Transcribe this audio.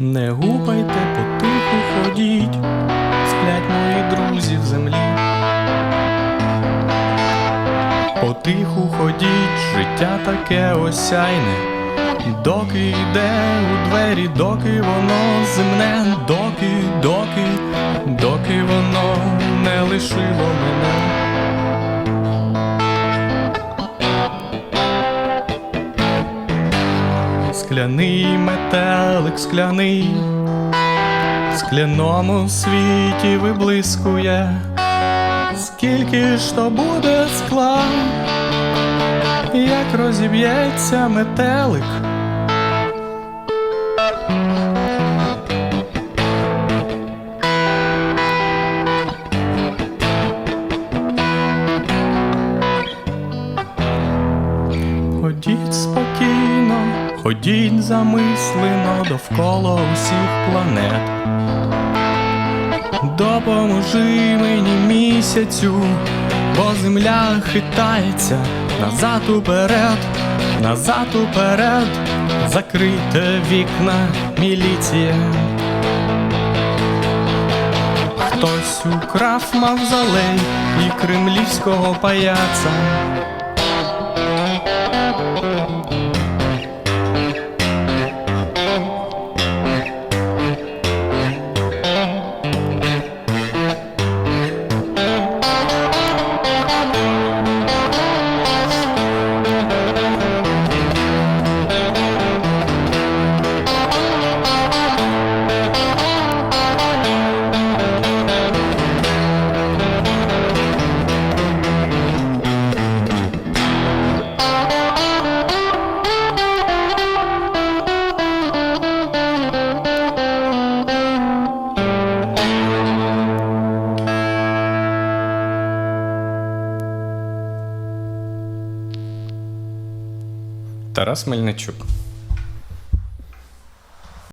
Не гупайте, потиху ходіть, сплять мої друзі в землі. Потиху ходіть, життя таке осяйне, доки йде у двері, доки воно земне, доки, доки, доки воно не лишило мене. Скляний метелик скляний, в скляному світі виблискує, скільки ж то буде скла, як розіб'ється метелик. Ходіть спокійно, ходіть замислено довкола усіх планет. Допоможи мені місяцю, бо земля хитається назад уперед, назад уперед, закрийте вікна, міліція. Хтось украв мавзолей і кремлівського паяца. Тарас Мельничук.